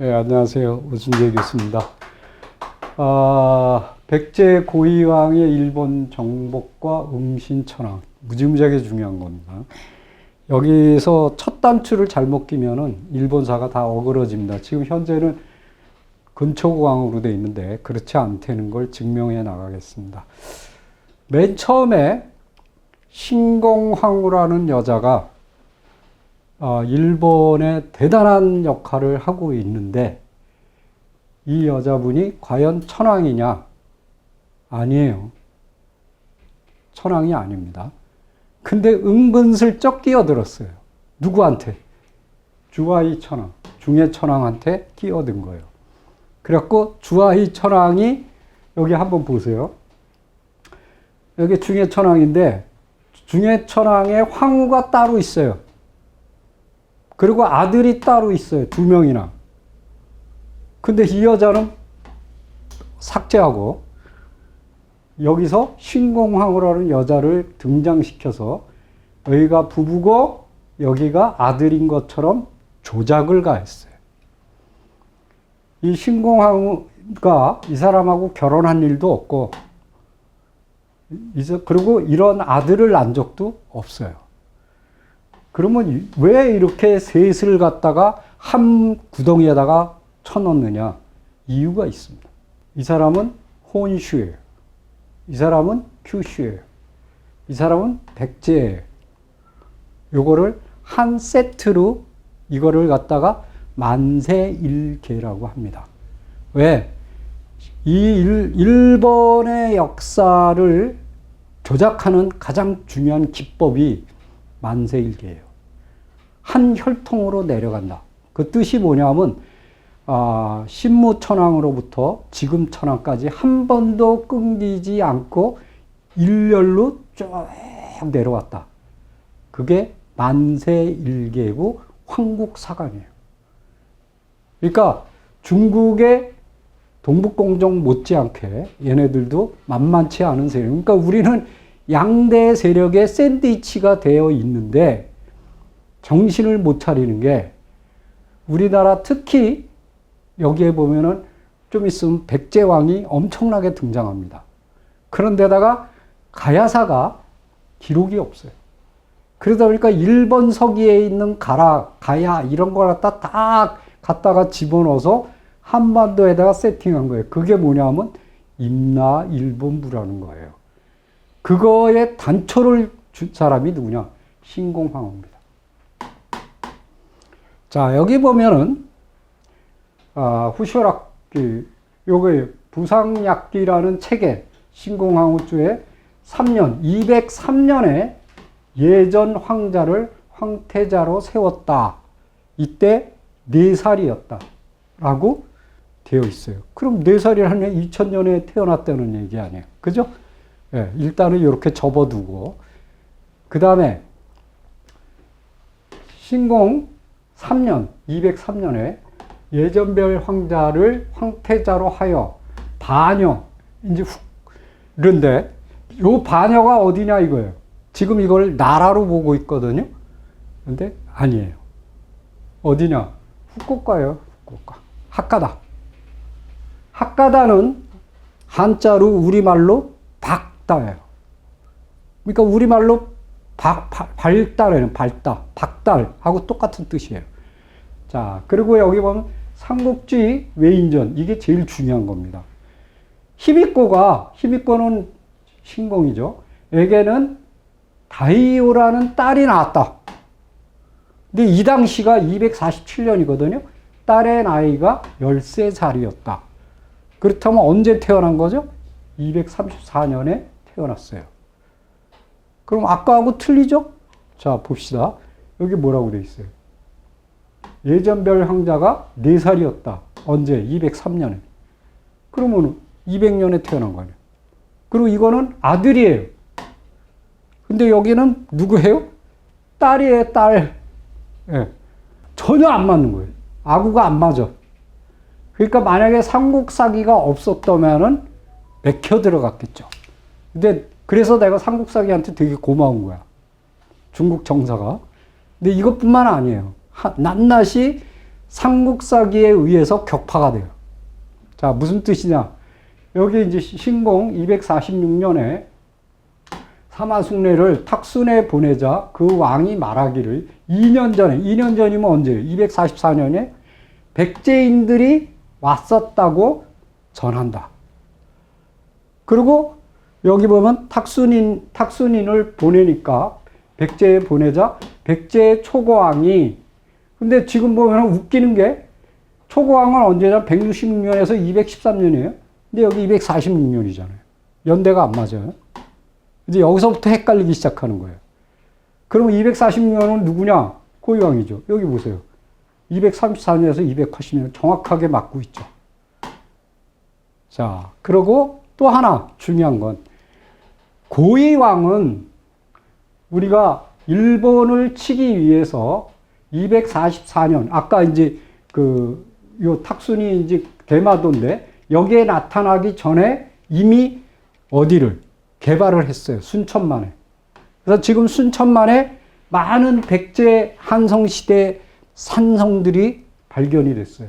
네, 안녕하세요. 오순재 교수입니다. 아, 백제 고이왕의 일본 정복과 응신천왕. 무지무지하게 중요한 겁니다. 여기서 첫 단추를 잘못 끼면은 일본사가 다 어그러집니다. 지금 현재는 근초고강으로 돼 있는데 그렇지 않다는 걸 증명해 나가겠습니다. 맨 처음에 신공황후라는 여자가 어, 일본의 대단한 역할을 하고 있는데 이 여자분이 과연 천황이냐? 아니에요. 천황이 아닙니다. 근데 은근슬쩍 끼어들었어요. 누구한테? 주화이 천황, 중해 천황한테 끼어든 거예요. 그래갖고 주화이 천황이 여기 한번 보세요. 여기 중해 천황인데 중해 천황의 황후가 따로 있어요. 그리고 아들이 따로 있어요. 두 명이나. 근데 이 여자는 삭제하고 여기서 신공황후라는 여자를 등장시켜서 여기가 부부고 여기가 아들인 것처럼 조작을 가했어요. 이 신공황후가 이 사람하고 결혼한 일도 없고 그리고 이런 아들을 낳은 적도 없어요. 그러면 왜 이렇게 셋을 갖다가 한 구덩이에다가 쳐넣느냐? 이유가 있습니다. 이 사람은 혼슈예요. 이 사람은 큐슈예요. 이 사람은 백제예요. 요거를 한 세트로 이거를 갖다가 만세일계라고 합니다. 왜? 이 일, 일본의 역사를 조작하는 가장 중요한 기법이 만세일계예요. 한 혈통으로 내려간다. 그 뜻이 뭐냐면 아, 신무천왕으로부터 지금 천왕까지 한 번도 끊기지 않고 일렬로 쭉 내려왔다. 그게 만세일계고 황국사관이에요. 그러니까 중국의 동북공정 못지않게 얘네들도 만만치 않은 세력. 그러니까 우리는 양대 세력의 샌드위치가 되어 있는데 정신을 못 차리는 게 우리나라 특히 여기에 보면은 좀 있으면 백제왕이 엄청나게 등장합니다. 그런데다가 가야사가 기록이 없어요. 그러다 보니까 일본 서기에 있는 가라, 가야 이런 걸 갖다 다 갖다가 집어넣어서 한반도에다가 세팅한 거예요. 그게 뭐냐면 임나 일본부라는 거예요. 그거에 단초를 준 사람이 누구냐? 신공황후입니다. 자, 여기 보면은, 아, 후쇼락기, 요게 부상약기라는 책에 신공황후주에 3년, 203년에 예전 황자를 황태자로 세웠다. 이때 4살이었다. 라고 되어 있어요. 그럼 4살이라면 2000년에 태어났다는 얘기 아니에요. 그죠? 예, 일단은 이렇게 접어두고, 그 다음에 신공 3년, 203년에 예전별 황자를 황태자로 하여 반여, 이제 훅, 그런데 요 반여가 어디냐 이거예요. 지금 이걸 나라로 보고 있거든요. 근데 아니에요. 어디냐? 후쿠오카예요. 후쿠오카. 학가다. 학가다는 한자로 우리말로 박다예요. 그러니까 우리말로 박, 박, 발달에는 발달, 박달하고 똑같은 뜻이에요. 자, 그리고 여기 보면 삼국지 외인전 이게 제일 중요한 겁니다. 히비코가 히비코는 신공이죠. 에게는 다이오라는 딸이 나왔다. 근데 이 당시가 247년이거든요. 딸의 나이가 13살이었다. 그렇다면 언제 태어난 거죠? 234년에 태어났어요. 그럼 아까하고 틀리죠? 자, 봅시다. 여기 뭐라고 돼 있어요? 예전별 황자가 4살이었다. 언제? 203년에. 그러면 200년에 태어난 거 아니에요. 그리고 이거는 아들이에요. 근데 여기는 누구예요? 딸이에요, 딸. 예. 전혀 안 맞는 거예요. 아구가 안 맞아. 그러니까 만약에 삼국사기가 없었다면은 맥혀 들어갔겠죠. 근데 그래서 내가 삼국사기한테 되게 고마운 거야. 중국 정사가. 근데 이것뿐만 아니에요. 하, 낱낱이 삼국사기에 의해서 격파가 돼요. 자, 무슨 뜻이냐? 여기 이제 신공 246년에 사마숭례를 탁순에 보내자 그 왕이 말하기를 2년 전에, 2년 전이면 언제예요? 244년에 백제인들이 왔었다고 전한다. 그리고 여기 보면 탁순인, 탁순인을 보내니까 백제에 보내자 백제의 초고왕이 근데 지금 보면 웃기는 게 초고왕은 언제냐? 166년에서 213년이에요. 근데 여기 246년이잖아요. 연대가 안 맞아요. 이제 여기서부터 헷갈리기 시작하는 거예요. 그러면 246년은 누구냐? 고유왕이죠. 여기 보세요. 234년에서 280년 정확하게 맞고 있죠. 자, 그리고 또 하나 중요한 건 고이왕은 우리가 일본을 치기 위해서 244년 아까 이제 그 요 탁순이 이제 대마도인데 여기에 나타나기 전에 이미 어디를 개발을 했어요. 순천만에. 그래서 지금 순천만에 많은 백제 한성 시대 산성들이 발견이 됐어요.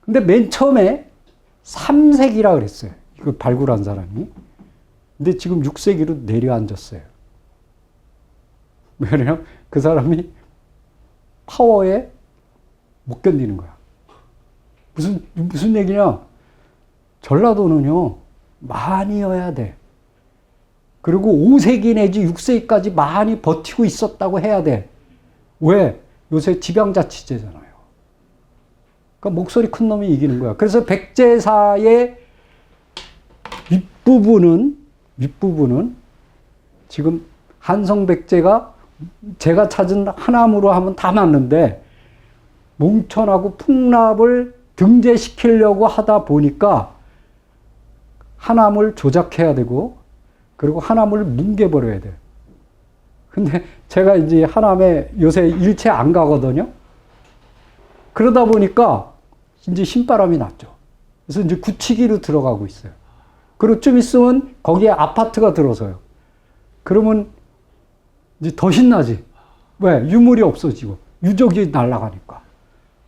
근데 맨 처음에 3세기라 그랬어요. 이거 발굴한 사람이. 근데 지금 6세기로 내려앉았어요. 왜냐면 그 사람이 파워에 못 견디는 거야. 무슨, 무슨 얘기냐? 전라도는요, 많이여야 돼. 그리고 5세기 내지 6세기까지 많이 버티고 있었다고 해야 돼. 왜? 요새 지방자치제잖아요. 그러니까 목소리 큰 놈이 이기는 거야. 그래서 백제사의 윗부분은, 윗부분은 지금 한성백제가 제가 찾은 하남으로 하면 다 맞는데 몽천하고 풍납을 등재시키려고 하다 보니까 하남을 조작해야 되고 그리고 하남을 뭉개버려야 돼요. 근데 제가 이제 하남에 요새 일체 안 가거든요. 그러다 보니까 이제 신바람이 났죠. 그래서 이제 굳히기로 들어가고 있어요. 그리고 좀 있으면 거기에 아파트가 들어서요. 그러면 이제 더 신나지. 왜? 유물이 없어지고 유적이 날아가니까.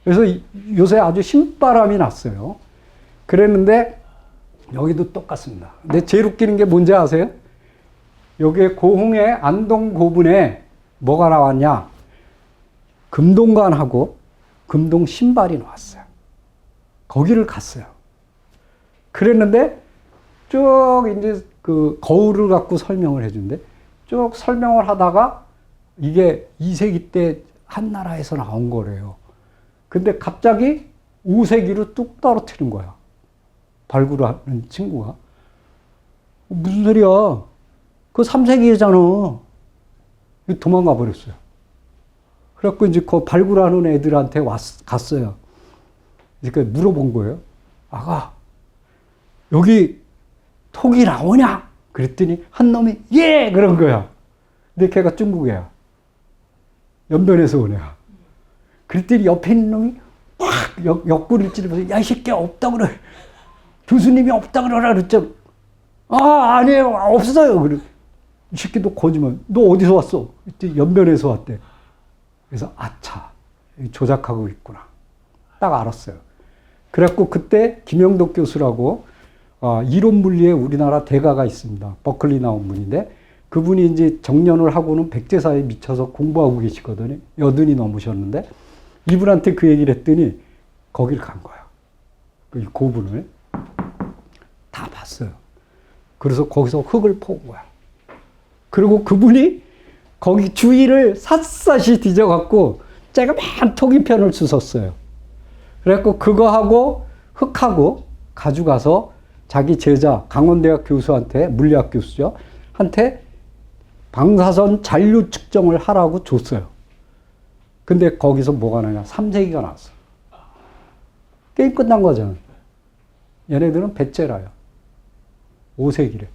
그래서 이- 요새 아주 신바람이 났어요. 그랬는데 여기도 똑같습니다. 근데 제일 웃기는 게 뭔지 아세요? 여기에 고흥의 안동 고분에 뭐가 나왔냐? 금동관하고 금동 신발이 나왔어요. 거기를 갔어요. 그랬는데 쭉 이제 그 거울을 갖고 설명을 해준대. 쭉 설명을 하다가 이게 2세기 때 한나라에서 나온 거래요. 근데 갑자기 5세기로 뚝 떨어뜨린 거야. 발굴하는 친구가. 무슨 소리야? 그 3세기잖아. 도망가 버렸어요. 그래갖고 이제 그 발굴하는 애들한테 왔, 갔어요. 이렇게 물어본 거예요. 아가, 여기 톡이 나오냐? 그랬더니 한 놈이 예! 그런 거야. 근데 걔가 중국애야. 연변에서 온 애야. 그랬더니 옆에 있는 놈이 확 역, 옆구리를 찌르면서 야, 이 새끼야, 없다 그래. 교수님이 없다 그러라 그랬죠. 아, 아니에요. 없어요. 그래. 이 새끼 너 거짓말. 너 어디서 왔어? 그때 연변에서 왔대. 그래서 아차. 조작하고 있구나. 딱 알았어요. 그래갖고 그때 김영덕 교수라고 어, 이론 물리에 우리나라 대가가 있습니다. 버클리 나온 분인데 그분이 이제 정년을 하고는 백제사에 미쳐서 공부하고 계시거든요. 여든이 넘으셨는데 이분한테 그 얘기를 했더니 거길 간 거야. 그 고분을 다 봤어요. 그래서 거기서 흙을 퍼온 거야. 그리고 그분이 거기 주위를 샅샅이 뒤져갖고 쬐그만 토기편을 주웠어요. 그래갖고 그거하고 흙하고 가져가서 자기 제자 강원대학 교수한테 물리학 교수죠. 한테 방사선 잔류 측정을 하라고 줬어요. 근데 거기서 뭐가 나냐? 3세기가 나왔어. 게임 끝난 거잖아. 얘네들은 배째라요. 5세기래.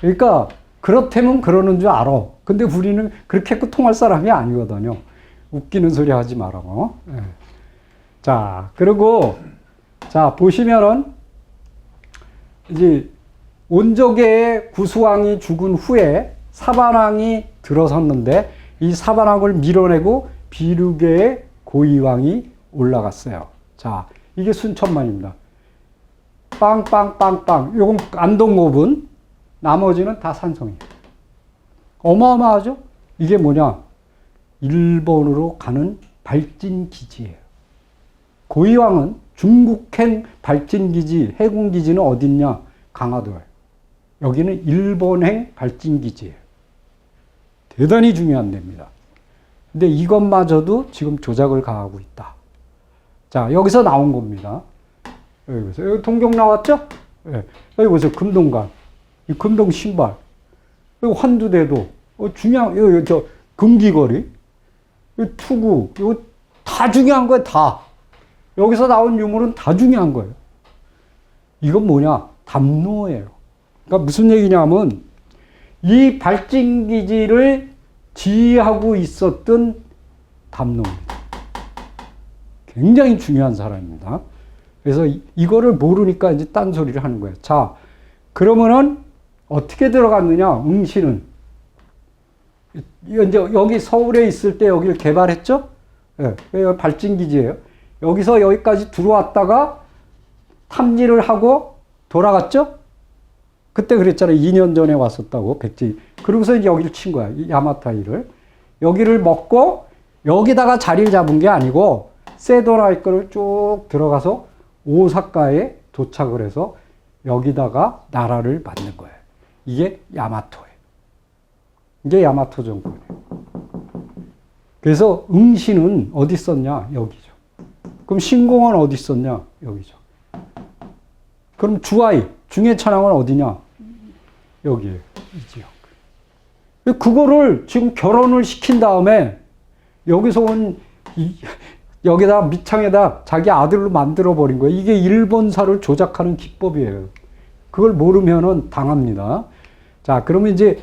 그러니까 그렇다면 그러는 줄 알아. 근데 우리는 그렇게 통할 사람이 아니거든요. 웃기는 소리 하지. 어? 예. 자, 그리고 자 보시면은 이제 온적의 구수왕이 죽은 후에 사반왕이 들어섰는데 이 사반왕을 밀어내고 비류계의 고이왕이 올라갔어요. 자, 이게 순천만입니다. 빵빵빵빵. 요건 안동고분, 나머지는 다 산성이에요. 어마어마하죠? 이게 뭐냐? 일본으로 가는 발진 기지예요. 고이왕은 중국행 발진 기지, 해군 기지는 어딨냐? 강화도에. 여기는 일본행 발진 기지예요. 대단히 중요한 데입니다. 근데 이것마저도 지금 조작을 가하고 있다. 자, 여기서 나온 겁니다. 여기 보세요. 여기 동경 나왔죠? 예. 여기 보세요. 금동관. 이 금동 신발. 여기 환두대도. 어, 중요한, 여기, 저, 금기거리. 이 투구. 이거 다 중요한 거예요. 다. 여기서 나온 유물은 다 중요한 거예요. 이건 뭐냐? 담로예요. 그러니까 무슨 얘기냐면, 이 발진 기지를 지휘하고 있었던 담로입니다. 굉장히 중요한 사람입니다. 그래서 이, 이거를 모르니까 이제 딴 소리를 하는 거예요. 자, 그러면은 어떻게 들어갔느냐? 응시는. 이제 여기 서울에 있을 때 여기를 개발했죠? 예, 여기 발진 기지예요. 여기서 여기까지 들어왔다가 탐지를 하고 돌아갔죠? 그때 그랬잖아요. 2년 전에 왔었다고, 백지. 그러고서 이제 여기를 친 거야. 야마타이를. 여기를 먹고 여기다가 자리를 잡은 게 아니고 세도라이크를 쭉 들어가서 오사카에 도착을 해서 여기다가 나라를 만든 거예요. 이게 야마토예요. 이게 야마토 정권이에요. 그래서 응시는 어디 있었냐? 여기죠. 그럼 신공은 어디 있었냐? 여기죠. 그럼 주아이, 중해천왕은 어디냐? 여기에요. 이 지역. 그거를 지금 결혼을 시킨 다음에 여기서 온 이, 여기다 밑창에다 자기 아들로 만들어 버린 거예요. 이게 일본사를 조작하는 기법이에요. 그걸 모르면은 당합니다. 자, 그러면 이제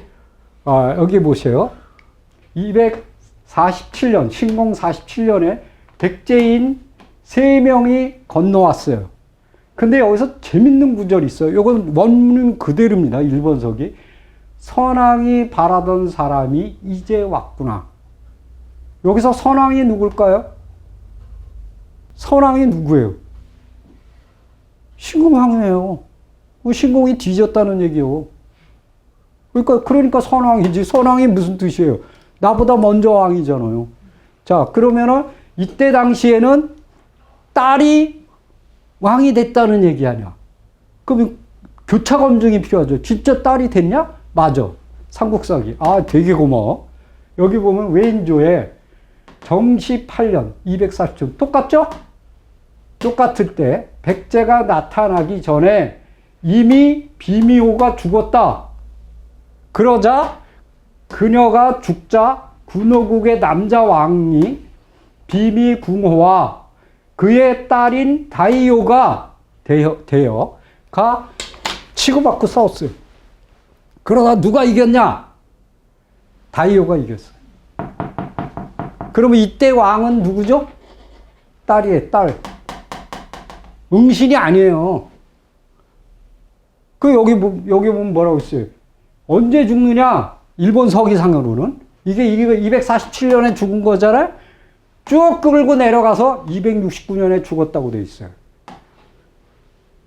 아, 여기 보세요. 247년 신공 47년에 백제인 3명이 건너왔어요. 근데 여기서 재밌는 구절이 있어요. 이건 원문 그대로입니다. 일본석이. 선왕이 바라던 사람이 이제 왔구나. 여기서 선왕이 누굴까요? 선왕이 누구예요? 신공왕이에요. 그 신공이 뒤졌다는 얘기요. 그러니까, 그러니까 선왕이지. 선왕이 무슨 뜻이에요? 나보다 먼저 왕이잖아요. 자, 그러면은 이때 당시에는 딸이 왕이 됐다는 얘기 아니야. 그럼 교차 검증이 필요하죠. 진짜 딸이 됐냐? 맞아. 삼국사기. 아, 되게 고마워. 여기 보면 외인조에 정시 8년 240점 똑같죠? 똑같을 때 백제가 나타나기 전에 이미 비미호가 죽었다. 그러자 그녀가 죽자 군호국의 남자 왕이 비미궁호와 그의 딸인 다이오가 되어, 되어 가 치고받고 싸웠어요. 그러다 누가 이겼냐? 다이오가 이겼어요. 그러면 이때 왕은 누구죠? 딸이에요, 딸. 응신이 아니에요. 그 여기 보- 여기 보면 뭐라고 있어요? 언제 죽느냐? 일본 서기상으로는 이게 247년에 죽은 거잖아요. 쭉 끌고 내려가서 269년에 죽었다고 돼 있어요.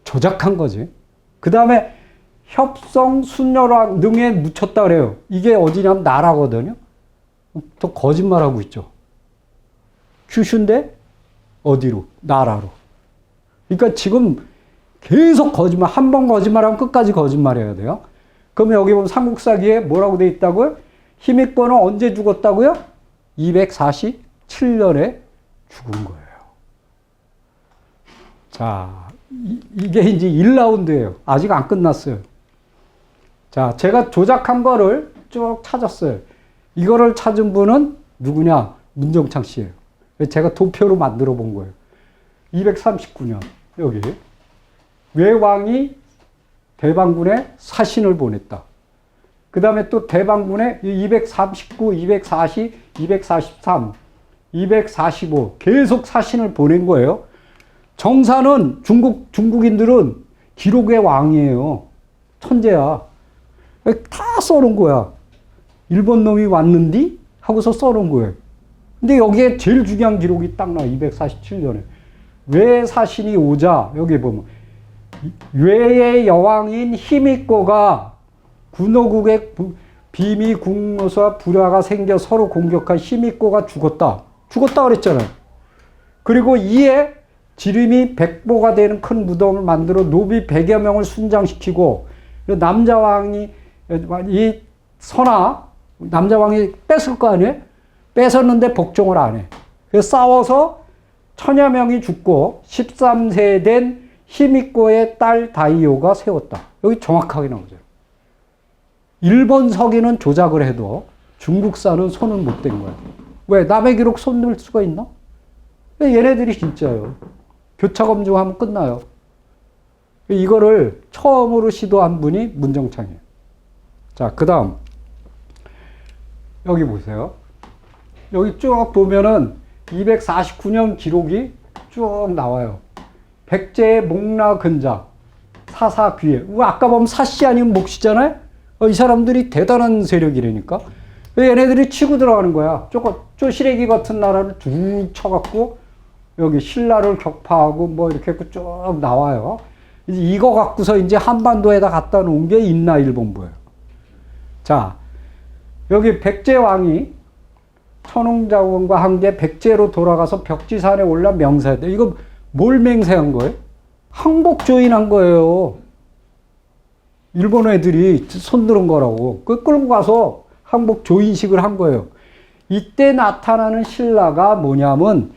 조작한 거지. 그 다음에 협성 순혈왕 등에 묻혔다 그래요. 이게 어디냐면 나라거든요. 또 거짓말하고 있죠. 큐슈인데 어디로? 나라로. 그러니까 지금 계속 거짓말, 한 번 거짓말하면 끝까지 거짓말해야 돼요. 그럼 여기 보면 삼국사기에 뭐라고 돼 있다고요? 힘익권은 언제 죽었다고요? 247년에 죽은 거예요. 자, 이, 이게 이제 1라운드예요. 아직 안 끝났어요. 자, 제가 조작한 거를 쭉 찾았어요. 이거를 찾은 분은 누구냐? 문정창 씨예요. 제가 도표로 만들어 본 거예요. 239년 여기 외왕이 대방군에 사신을 보냈다. 그 다음에 또 대방군에 239, 240, 243, 245 계속 사신을 보낸 거예요. 정사는 중국 중국인들은 기록의 왕이에요. 천재야. 다 써놓은 거야. 일본 놈이 왔는디 하고서 써놓은 거예요. 근데 여기에 제일 중요한 기록이 딱 나와. 247년에. 외 사신이 오자 여기 보면 외의 여왕인 히미꼬가 군호국의 부- 비미 국무수와 불화가 생겨 서로 공격한 히미꼬가 죽었다. 죽었다 그랬잖아요. 그리고 이에 지름이 백보가 되는 큰 무덤을 만들어 노비 100여 명을 순장시키고 남자 왕이 이 선아 남자 왕이 뺏을 거 아니에요? 뺏었는데 복종을 안 해. 그래서 싸워서 천여 명이 죽고 13세 된 히미코의 딸 다이오가 세웠다. 여기 정확하게 나오죠. 일본 서기는 조작을 해도 중국사는 손을 못댄 거야. 왜? 남의 기록 손댈 수가 있나? 왜 얘네들이 진짜예요. 교차 검증하면 끝나요. 이거를 처음으로 시도한 분이 문정창이에요. 자, 그 다음. 여기 보세요. 여기 쭉 보면은 249년 기록이 쭉 나와요. 백제의 목나 근자, 사사. 우와, 아까 보면 사씨 아니면 목시잖아요? 어, 이 사람들이 대단한 세력이라니까. 얘네들이 치고 들어가는 거야. 쪼, 쪼시래기 같은 나라를 쭉 쳐갖고 여기 신라를 격파하고 뭐 이렇게 해서 쭉 나와요. 이제 이거 갖고서 이제 한반도에다 갖다 놓은 게 인나 일본부예요. 자, 여기 백제 왕이 천홍자원과 함께 백제로 돌아가서 벽지산에 올라 명세했대. 이거 뭘 맹세한 거예요? 항복 조인한 거예요. 일본 애들이 손 들은 거라고. 그 끌고 가서 항복 조인식을 한 거예요. 이때 나타나는 신라가 뭐냐면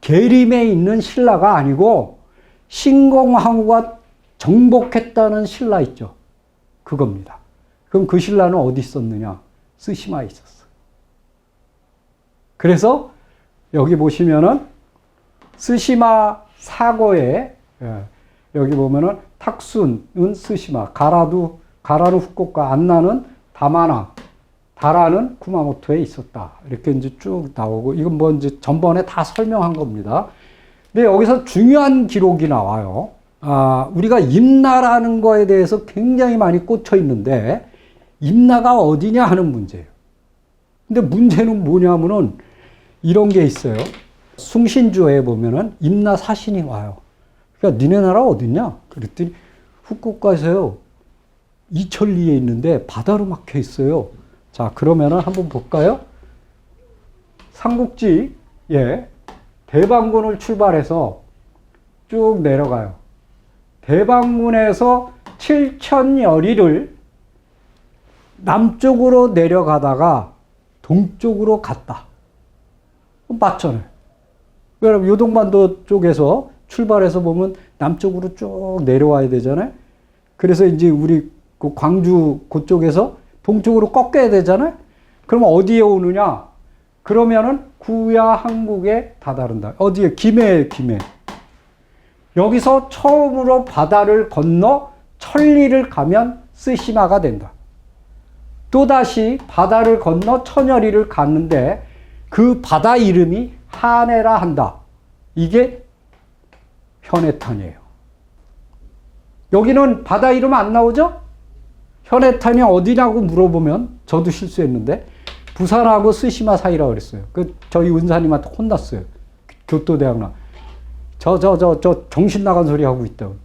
계림에 있는 신라가 아니고 신공항우가 정복했다는 신라 있죠. 그겁니다. 그럼 그 신라는 어디 있었느냐? 스시마에 있었어. 그래서 여기 보시면은 스시마 사고에 예, 여기 보면은 탁순은 스시마, 가라도 가라는 후쿠오카, 안나는 다마나, 다라는 쿠마모토에 있었다. 이렇게 이제 쭉 나오고 이건 뭐 이제 전번에 다 설명한 겁니다. 근데 여기서 중요한 기록이 나와요. 아, 우리가 임나라는 거에 대해서 굉장히 많이 꽂혀 있는데 임나가 어디냐 하는 문제예요. 근데 문제는 뭐냐면은 이런 게 있어요. 숭신주에 보면은 임나 사신이 와요. 그러니까 니네 나라 어딨냐? 그랬더니 후쿠오카에서요. 이천리에 있는데 바다로 막혀 있어요. 자, 그러면은 한번 볼까요? 삼국지, 예. 대방군을 출발해서 쭉 내려가요. 대방군에서 7천여리를 남쪽으로 내려가다가 동쪽으로 갔다. 맞잖아요. 왜냐면 요동반도 쪽에서 출발해서 보면 남쪽으로 쭉 내려와야 되잖아요. 그래서 이제 우리 그 광주 그쪽에서 동쪽으로 꺾여야 되잖아요. 그러면 어디에 오느냐? 그러면은 구야 한국에 다다른다. 어디에? 김해에 김해. 여기서 처음으로 바다를 건너 천리를 가면 쓰시마가 된다. 또다시 바다를 건너 천여리를 갔는데 그 바다 이름이 하네라 한다. 이게 현해탄이에요. 여기는 바다 이름 안 나오죠? 현해탄이 어디냐고 물어보면 저도 실수했는데 부산하고 스시마 사이라고 그랬어요. 그 저희 은사님한테 혼났어요. 교토대학 나. 저 저 저 저 정신 나간 소리 하고 있다고.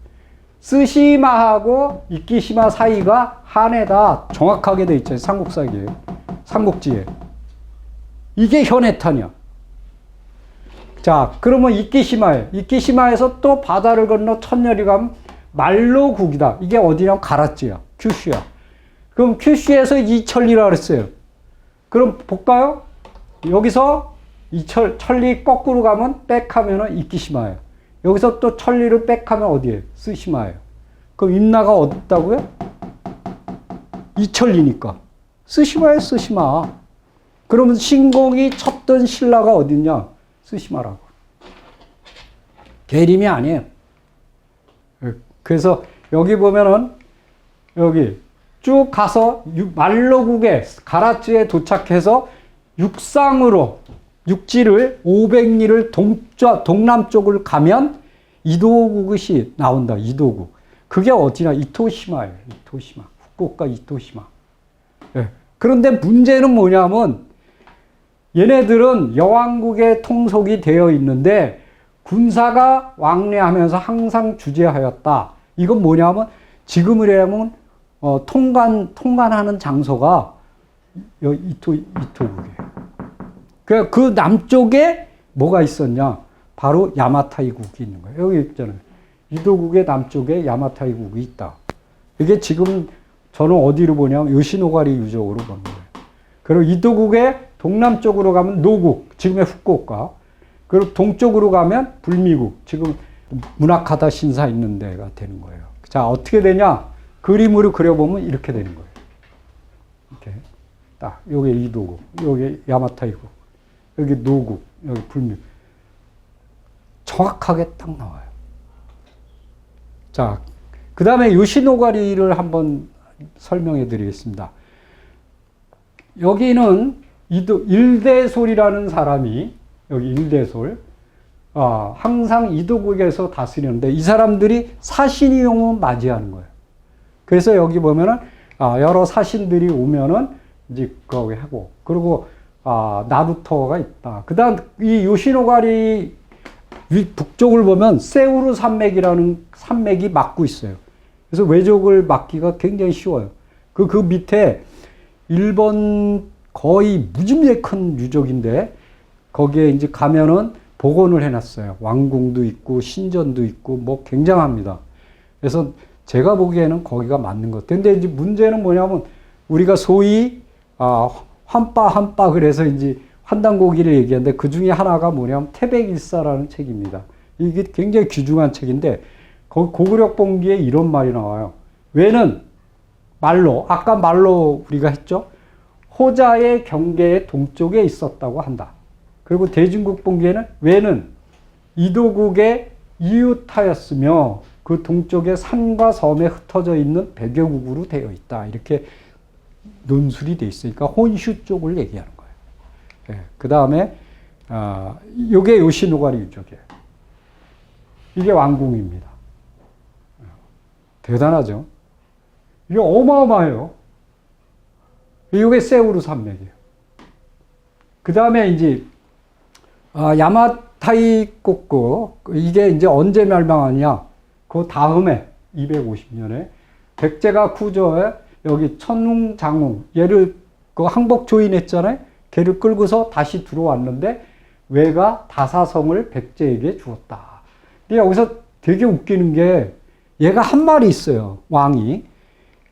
스시마하고 이키시마 사이가 한해다 정확하게 돼 있잖아요. 삼국사기에 삼국지에. 이게 현해탄이야. 자, 그러면 이키시마에, 이키시마에서 또 바다를 건너 천여리 가면 말로국이다. 이게 어디냐면 가라찌야. 큐슈야. 그럼 큐슈에서 이천리라 그랬어요. 그럼 볼까요? 여기서 이철, 천리 거꾸로 가면 백 하면은 이키시마예요. 여기서 또 천리를 백 하면 어디에요? 스시마예요. 그럼 임나가 어딨다고요? 이천리니까. 스시마에 스시마. 그러면 신공이 쳤던 신라가 어딨냐? 스시마라고. 계림이 아니에요. 그래서 여기 보면은 여기 쭉 가서 말로국에 가라츠에 도착해서 육상으로 육지를 500리를 동쪽 동남쪽을 가면 이도국이 나온다. 이도국. 그게 어디냐? 이토시마예요. 이토시마. 후쿠오카 이토시마. 예. 그런데 문제는 뭐냐면 얘네들은 여왕국의 통속이 되어 있는데 군사가 왕래하면서 항상 주재하였다. 이건 뭐냐면 지금이라면 어, 통관 통관하는 장소가 여 이토 이토국이에요. 그, 그 남쪽에 뭐가 있었냐? 바로 야마타이국이 있는 거예요. 여기 있잖아요. 이도국의 남쪽에 야마타이국이 있다. 이게 지금 저는 어디로 보냐면 요시노가리 유적으로 보는 거예요. 그리고 이도국의 동남쪽으로 가면 노국, 지금의 후쿠오카. 그리고 동쪽으로 가면 불미국, 지금 문학하다 신사 있는 데가 되는 거예요. 자, 어떻게 되냐? 그림으로 그려보면 이렇게 되는 거예요. 이렇게. 딱, 요게 이도국, 요게 야마타이국, 여기 노국, 여기 불미국. 정확하게 딱 나와요. 자, 그 다음에 요시노가리를 한번 설명해 드리겠습니다. 여기는 이도, 일대솔이라는 사람이, 여기 일대솔, 아, 항상 이도국에서 다스리는데 이 사람들이 사신이 오면 맞이하는 거예요. 그래서 여기 보면은, 아, 여러 사신들이 오면은 이제 거기 하고, 그리고, 아, 나루토가 있다. 그 다음, 이 요시노가리 위, 북쪽을 보면 세우르 산맥이라는 산맥이 막고 있어요. 그래서 외적을 막기가 굉장히 쉬워요. 그, 그 밑에 일본 거의 무지무지하게 큰 유적인데 거기에 이제 가면은 복원을 해놨어요. 왕궁도 있고 신전도 있고 뭐 굉장합니다. 그래서 제가 보기에는 거기가 맞는 것 같아요. 근데 이제 문제는 뭐냐면 우리가 소위 아, 환빠 환빠 그래서 이제 환단고기를 얘기하는데 그 중에 하나가 뭐냐면 태백일사라는 책입니다. 이게 굉장히 귀중한 책인데 거 고구려 봉기에 이런 말이 나와요. 왜는 말로 아까 말로 우리가 했죠. 호자의 경계의 동쪽에 있었다고 한다. 그리고 대중국 봉기에는 왜는 이도국의 이웃하였으며 그 동쪽에 산과 섬에 흩어져 있는 백여국으로 되어 있다. 이렇게 논술이 돼 있으니까 혼슈 쪽을 얘기하는 거예요. 예, 그 다음에, 아, 요게 요시노가리 유적이에요. 이게 왕궁입니다. 대단하죠? 이게 어마어마해요. 이게 세우르 산맥이에요. 그 다음에 이제, 아, 야마타이 꼬꼬, 이게 이제 언제 멸망하냐? 그 다음에, 250년에, 백제가 쿠저에 여기 천웅 장웅, 얘를 그 항복 조인했잖아요? 걔를 끌고서 다시 들어왔는데, 왜가 다사성을 백제에게 주었다. 근데 여기서 되게 웃기는 게, 얘가 한 말이 있어요, 왕이.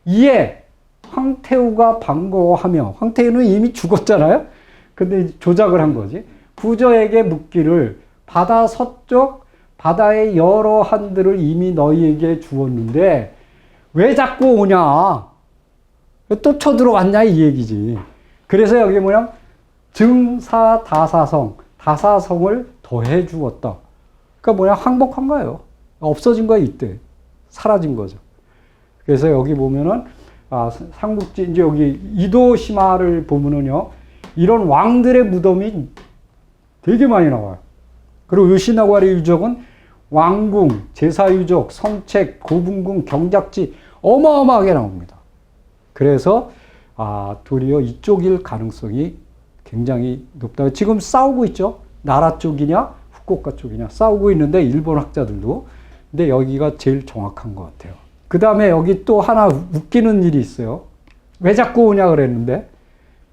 이에 황태우가 반가워하며, 황태우는 이미 죽었잖아요? 근데 조작을 한 거지. 부저에게 묻기를 바다 서쪽 바다의 여러 한들을 이미 너희에게 주었는데 왜 자꾸 오냐? 또 쳐들어왔냐 이 얘기지. 그래서 여기 뭐냐? 증사 다사성, 다사성을 더해 주었다. 그러니까 뭐냐? 항복한 거예요. 없어진 거야 이때. 사라진 거죠. 그래서 여기 보면은 아, 삼국지 이제 여기 이도시마를 보면은요. 이런 왕들의 무덤이 되게 많이 나와요. 그리고 요시나가리 유적은 왕궁, 제사유적, 성책, 고분궁, 경작지 어마어마하게 나옵니다. 그래서 아, 도리어 이쪽일 가능성이 굉장히 높다. 지금 싸우고 있죠. 나라 쪽이냐, 후쿠오카 쪽이냐 싸우고 있는데 일본 학자들도. 근데 여기가 제일 정확한 것 같아요. 그 다음에 여기 또 하나 웃기는 일이 있어요. 왜 자꾸 오냐 그랬는데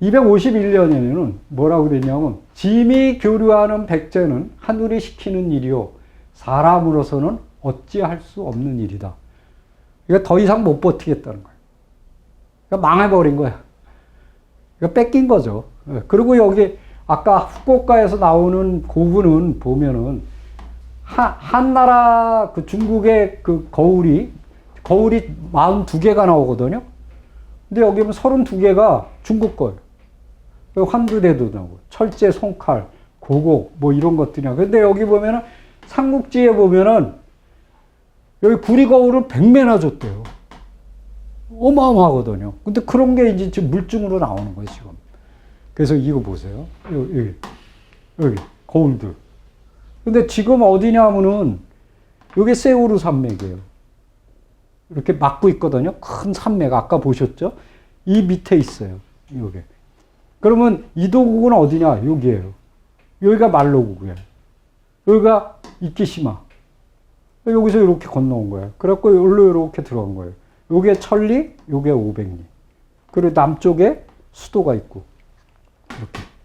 251년에는 뭐라고 그랬냐면 짐이 교류하는 백제는 하늘이 시키는 일이요 사람으로서는 어찌할 수 없는 일이다. 이거 더 이상 못 버티겠다는 거예요. 그러니까 망해버린 거야. 이거 뺏긴 거죠. 예, 그리고 여기 아까 후쿠오카에서 나오는 고분은 보면은 한, 한 나라 그 중국의 그 거울이 거울이 42개가 나오거든요. 근데 여기 보면 32개가 중국 거예요. 환두대도 나오고, 철제, 손칼, 고곡, 뭐 이런 것들이야. 근데 여기 보면은, 삼국지에 보면은, 여기 구리거울을 100매나 줬대요. 어마어마하거든요. 근데 그런 게 이제 지금 물증으로 나오는 거예요, 지금. 그래서 이거 보세요. 여기, 여기, 거울들. 근데 지금 어디냐면은, 이게 세우르 산맥이에요. 이렇게 막고 있거든요. 큰 산맥. 아까 보셨죠? 이 밑에 있어요. 이게. 그러면 이도국은 어디냐? 여기에요. 여기가 말로국이에요. 여기가 이키시마. 여기서 이렇게 건너온 거예요. 그래갖고 여기로 이렇게 들어간 거예요. 요게 천리, 요게 오백리. 그리고 남쪽에 수도가 있고. 이렇게.